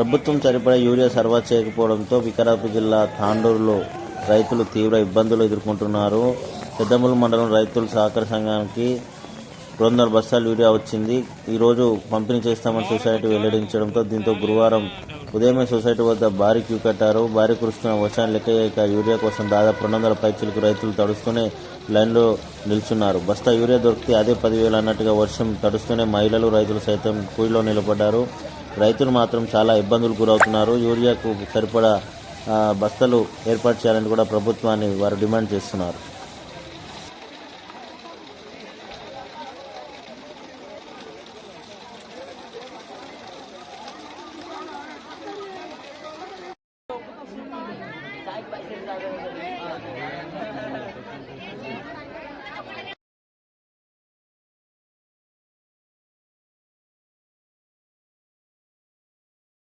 ప్రభుత్వం సరిపడా యూరియా సరఫరా చేయకపోవడంతో వికారాబాద్ జిల్లా తాండూరులో రైతులు తీవ్ర ఇబ్బందులు ఎదుర్కొంటున్నారు. పెద్దమూలు మండలం రైతుల సహకార సంఘానికి రెండు వందల బస్తాలు యూరియా వచ్చింది. ఈరోజు పంపిణీ చేస్తామని సొసైటీ వెల్లడించడంతో దీంతో గురువారం ఉదయమే సొసైటీ వద్ద భారీ క్యూ కట్టారు. భారీ కురుస్తున్న వర్షాన్ని లెక్క చేయక యూరియా కోసం దాదాపు రెండు వందల పైచీలకు రైతులు తడుస్తూనే లైన్లో నిల్చున్నారు. బస్తా యూరియా దొరికితే అదే పదివేలు అన్నట్టుగా వర్షం తడుస్తూనే మహిళలు రైతులు సైతం కూలీలో నిలబడ్డారు. రైతులు మాత్రం చాలా ఇబ్బందులు గురవుతున్నారు యూరియాకు సరిపడా బస్తలు ఏర్పాటు చేయాలని కూడా ప్రభుత్వాన్ని వారు డిమాండ్ చేస్తున్నారు